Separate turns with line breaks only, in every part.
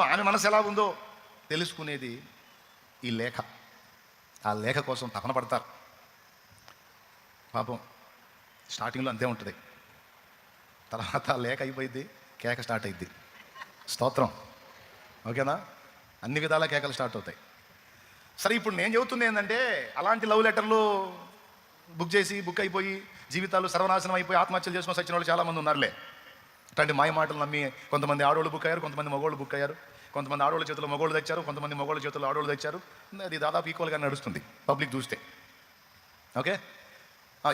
ఆమె మనసు ఎలా ఉందో తెలుసుకునేది ఈ లేఖ. ఆ లేఖ కోసం తపన పడతారు. పాపం స్టార్టింగ్లో అంతే ఉంటుంది. తర్వాత ఆ లేఖ అయిపోయింది కేక స్టార్ట్ అయింది స్తోత్రం. ఓకేనా? అన్ని విధాల కేకలు స్టార్ట్ అవుతాయి. సరే ఇప్పుడు నేను చెబుతుంది ఏంటంటే అలాంటి లవ్ లెటర్లు బుక్ చేసి బుక్ అయిపోయి జీవితాలు సర్వనాశనం అయిపోయి ఆత్మహత్యలు చేసుకొని వచ్చిన వాళ్ళు చాలామంది ఉన్నారులే. అంటే మాయ మాటలు నమ్మి కొంతమంది ఆడవాళ్ళు బుక్ అయ్యారు కొంతమంది మగవాళ్ళు బుక్ అయ్యారు. కొంతమంది ఆడవాళ్ళ చేతిలో మగవాళ్ళు తెచ్చారు కొంతమంది మగవాళ్ళ చేతిలో ఆడవాళ్ళు తెచ్చారు. అది దాదాపు ఈక్వల్గా నడుస్తుంది పబ్లిక్ చూస్తే. ఓకే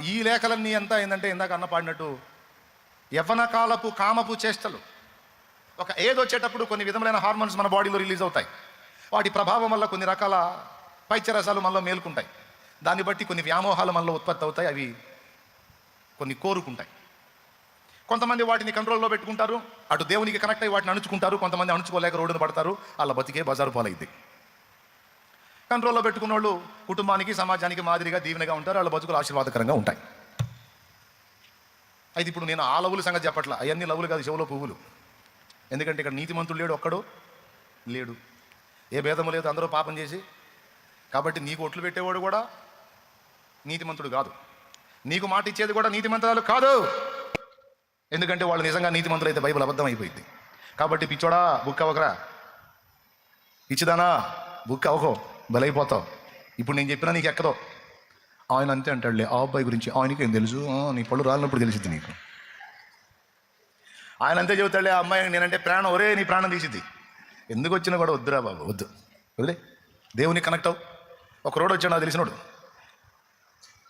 ఈ లేఖలన్నీ ఎంత ఏంటంటే ఇందాక అన్న పాడినట్టు యవ్వన కాలపు కామపు చేష్టలు. ఒక ఏజ్ వచ్చేటప్పుడు కొన్ని విధములైన హార్మోన్స్ మన బాడీలో రిలీజ్ అవుతాయి. వాటి ప్రభావం వల్ల కొన్ని రకాల పైత్యరసాలు మనలో మేలుకుంటాయి. దాన్ని బట్టి కొన్ని వ్యామోహాలు మనలో ఉత్పత్తి అవుతాయి అవి కొన్ని కోరుకుంటాయి. కొంతమంది వాటిని కంట్రోల్లో పెట్టుకుంటారు. అటు దేవునికి కనెక్ట్ అయ్యి వాటిని అణుచుకుంటారు. కొంతమంది అణుచుకోలేక రోడ్డును పడతారు. వాళ్ళ బతికే బజారు పాలైద్ది. కంట్రోల్లో పెట్టుకున్న వాళ్ళు కుటుంబానికి సమాజానికి మాదిరిగా దీవెనగా ఉంటారు. వాళ్ళ బతుకులు ఆశీర్వాదకరంగా ఉంటాయి. అయితే ఇప్పుడు నేను ఆ లవుల సంగతి చెప్పట్లా. అవన్నీ లవులు కాదు చెవులో పువ్వులు. ఎందుకంటే ఇక్కడ నీతిమంతుడు లేడు ఒక్కడు లేడు. ఏ భేదము లేదు అందరూ పాపం చేసి. కాబట్టి నీకు ఒట్లు పెట్టేవాడు కూడా నీతిమంతుడు కాదు. నీకు మాట ఇచ్చేది కూడా నీతిమంతురాలు కాదు. ఎందుకంటే వాళ్ళు నిజంగా నీతిమంతులు అయితే బైబిల్ అబద్ధం అయిపోయింది. కాబట్టి పిచ్చోడా బుక్ అవ్వకరా. పిచ్చిదానా బుక్ అవ్వకో. బలైపోతావు. ఇప్పుడు నేను చెప్పినా నీకు ఎక్కదో. ఆయన అంతే అంటాడులే ఆ అబ్బాయి గురించి ఆయనకి ఏం తెలుసు నీ పళ్ళు రాలినప్పుడు తెలిసింది నీకు. ఆయన అంతే చెబుతాడులే ఆ అమ్మాయి నేనంటే ప్రాణం. ఒరే నీ ప్రాణం తీసిద్ది. ఎందుకు వచ్చినా కూడా వద్దురా బాబు వద్దు. వదిలే. దేవుని కనెక్ట్ అవు ఒక రోడ్ వచ్చాడు నాకు తెలిసినోడు.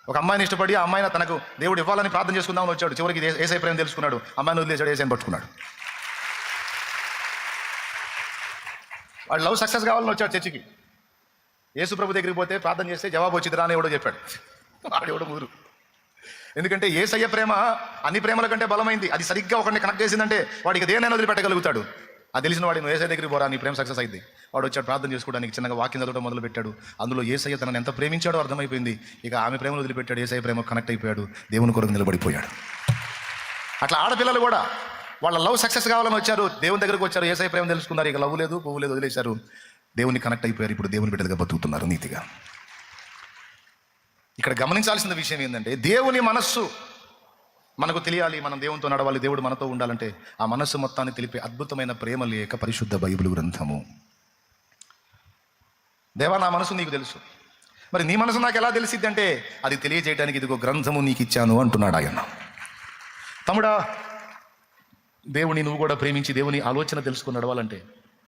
ఒక అమ్మాయిని ఇష్టపడి ఆ అమ్మాయిని తనకు దేవుడు ఇవ్వాలని ప్రార్థన చేసుకుందామని వచ్చాడు. చివరికి ఏసై ప్రేమ తెలుసుకున్నాడు. అమ్మాయిని వదిలేశాడు ఏసైని పట్టుకున్నాడు. వాడు లవ్ సక్సెస్ కావాలని వచ్చాడు చర్చికి. యేసు ప్రభు దగ్గరికి పోతే ప్రార్థన చేస్తే జవాబు వచ్చింది రాని ఎవడో చెప్పాడు. వాడు ఎవడో ముదురు ఎందుకంటే ఏసయ్య ప్రేమ అన్ని ప్రేమల కంటే బలమైంది. అది సరిగ్గా ఒకరిని కనెక్ట్ చేసిందంటే వాడికి దేనైనా వదిలిపెట్టగలుగుతాడు. అది తెలిసిన వాడిని నువ్వు ఏసై దగ్గరికి పోరా నీ ప్రేమ సక్సెస్ అయింది వాడు వచ్చాడు ప్రార్థన చేసుకోవడానికి చిన్నగా వాక్యం చదవడం మొదలు పెట్టాడు అందులో ఏసయ్య తనను ఎంత ప్రేమించాడో అర్థమైపోయింది. ఇక ఆమె ప్రేమను వదిలిపెట్టాడు ఏసఐ ప్రేమ కనెక్ట్ అయిపోయాడు దేవుని కొరకు నిలబడిపోయాడు. అట్లా ఆడపిల్లలు కూడా వాళ్ళ లవ్ సక్సెస్ కావాలని వచ్చారు దేవుని దగ్గరకు వచ్చారు ఏసై ప్రేమ తెలుసుకున్నారు. ఇక లవ్ లేదు పువ్వు లేదు వదిలేశారు. దేవుని కనెక్ట్ అయిపోయారు ఇప్పుడు దేవుని బిడ్డలుగా బతుకుతున్నారు నీతిగా. ఇక్కడ గమనించాల్సిన విషయం ఏంటంటే దేవుని మనస్సు మనకు తెలియాలి మనం దేవునితో నడవాలి దేవుడు మనతో ఉండాలంటే ఆ మనస్సు మొత్తాన్ని తెలిపే అద్భుతమైన ప్రేమ లేక పరిశుద్ధ బైబిల్ గ్రంథము. దేవా నా మనసు నీకు తెలుసు. మరి నీ మనసు నాకు ఎలా తెలిసిద్ది అంటే అది తెలియజేయడానికి ఇదిగో గ్రంథము నీకు ఇచ్చాను అంటున్నాడు ఆయన. తమ్ముడా దేవుని నువ్వు కూడా ప్రేమించి దేవుని ఆలోచన తెలుసుకుని నడవాలంటే